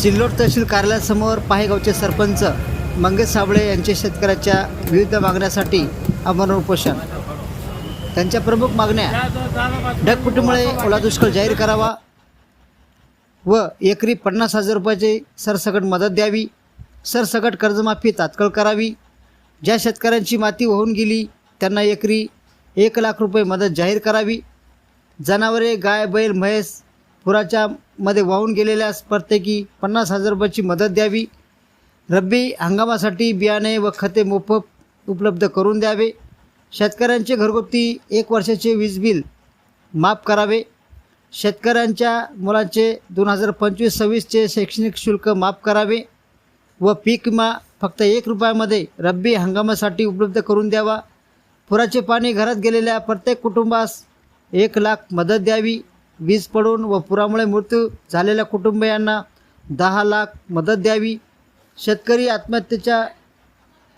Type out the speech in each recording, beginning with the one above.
सिल्लोड तहसील कार्यालयासमोर पाहेगावचे सरपंच मंगेश साबळे यांचे शेतकऱ्याच्या विविध मागण्यासाठी आमरण उपोषण. त्यांच्या प्रमुख मागण्या ढगपुटीमुळे ओला दुष्काळ जाहीर करावा व एकरी पन्नास हजार रुपयाची सरसकट मदत द्यावी. सरसकट कर्जमाफी तात्काळ करावी. ज्या शेतकऱ्यांची माती वाहून गेली त्यांना एकरी एक लाख रुपये मदत जाहीर करावी. जनावरे गाय बैल म्हैस पुराच्या मध्ये वाहून गेलेल्यास प्रत्येकी पन्नास हजार रुपयाची मदत द्यावी. रब्बी हंगामासाठी बियाणे व खते मोफत उपलब्ध करून द्यावे. शेतकऱ्यांचे घरगुती एक वर्षाचे वीज बिल माफ करावे. शेतकऱ्यांच्या मुलांचे दोन हजार पंचवीस सव्वीसचे शैक्षणिक शुल्क माफ करावे व पीक विमा फक्त एक रुपयामध्ये रब्बी हंगामासाठी उपलब्ध करून द्यावा. पुराचे पाणी घरात गेलेल्या प्रत्येक कुटुंबास एक लाख मदत द्यावी. वीज पडून व पुरामुळे मृत्यू झालेल्या कुटुंबियांना दहा लाख मदत द्यावी. शेतकरी आत्महत्येच्या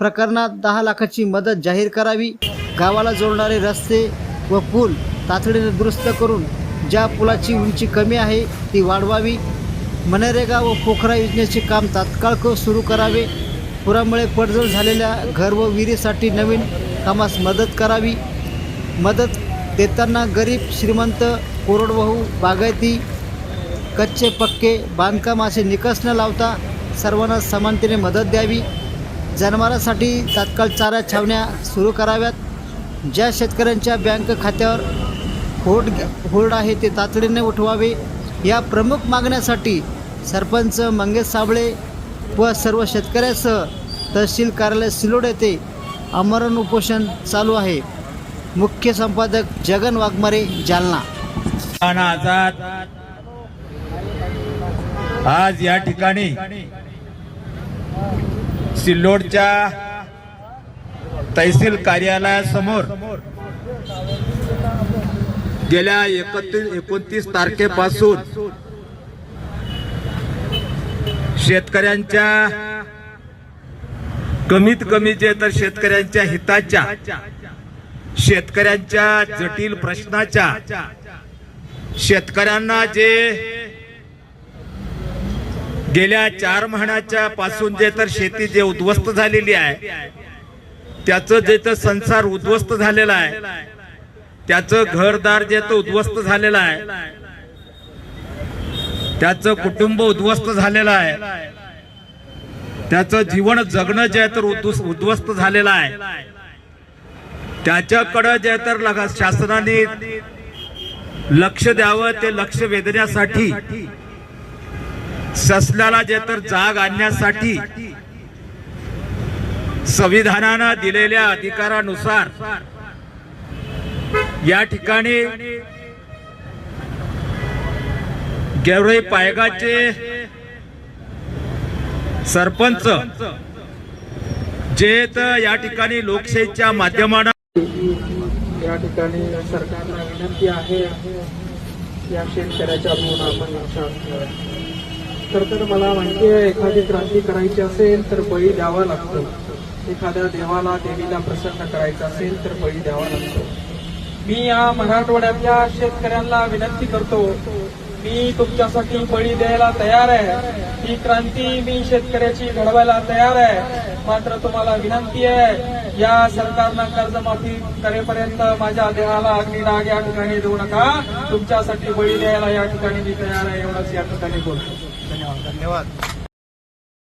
प्रकरणात दहा लाखाची मदत जाहीर करावी. गावाला जोडणारे रस्ते व पूल तातडीने दुरुस्त करून ज्या पुलाची उंची कमी आहे ती वाढवावी. मनरेगा व पोखरा योजनेचे काम तात्काळ सुरू करावे. पुरामुळे पडझड झालेल्या घर व विहिरीसाठी नवीन कामास मदत करावी. मदत देताना गरीब श्रीमंत कोरडवाहू बागायती कच्चे पक्के बांधकाम असे निकष न लावता सर्वांना समानतेने मदत द्यावी. जनावरांसाठी तात्काळ चारा छावण्या सुरू कराव्यात. ज्या शेतकऱ्यांच्या बँक खात्यावर होल्ड होल्ड आहे ते तातडीने उठवावे. या प्रमुख मागण्यासाठी सरपंच मंगेश साबळे व सर्व शेतकऱ्यासह तहसील कार्यालय सिलोड येथे आमरण उपोषण चालू आहे. मुख्य संपादक जगन वाघमारे जालना. आझाद. आज या ठिकाणी सिल्लोडच्या तहसील कार्यालयासमोर गेल्या एकतीस एकोणतीस तारखेपासून शेतकऱ्यांच्या कमीत कमी जे तर शेतकऱ्यांच्या हिताच्या शेतकऱ्यांच्या जटिल प्रश्नाच्या शेतकऱ्यांना जे गेल्या चार महिन्याच्या पासून जे तर शेती जे उद्ध्वस्त झालेली आहे त्याचं जे तर संसार उद्ध्वस्त झालेला आहे त्याचं घरदार जे तर उद्ध्वस्त झालेलं आहे त्याचं कुटुंब उद्ध्वस्त झालेलं आहे त्याचं जीवन जगणं जे आहे तर उद्ध्वस- उद्ध्वस्त झालेलं आहे त्याच्याकडं जे तर लगा- शासनाने लक्ष द्यावं ते लक्ष वेधण्यासाठी. ससल्याला जे तर जाग आणण्यासाठी. संविधानानं दिलेल्या अधिकारानुसार या ठिकाणी गेवराई पायगाचे सरपंच जे तर या ठिकाणी लोकशाहीच्या माध्यमानं ठिकाणी सरकारला विनंती आहे या शेतकऱ्याच्या म्हणून आपण लक्षात तर तर मला माहिती आहे एखादी क्रांती करायची असेल तर बळी द्यावा लागतो. एखाद्या देवाला देवीला प्रसन्न करायचं असेल तर बळी द्यावा लागतो. मी या मराठवाड्यातल्या शेतकऱ्यांना विनंती करतो मी तुमच्यासाठी बळी द्यायला तयार आहे. ही क्रांती मी शेतकऱ्याची घडवायला तयार आहे. मात्र तुम्हाला विनंती आहे या सरकारनं कर्जमाफी करेपर्यंत माझ्या देहाला अग्निडाग या ठिकाणी देऊ नका. तुमच्यासाठी बळी द्यायला या ठिकाणी मी तयार आहे एवढंच या ठिकाणी बोलतो. धन्यवाद. धन्यवाद.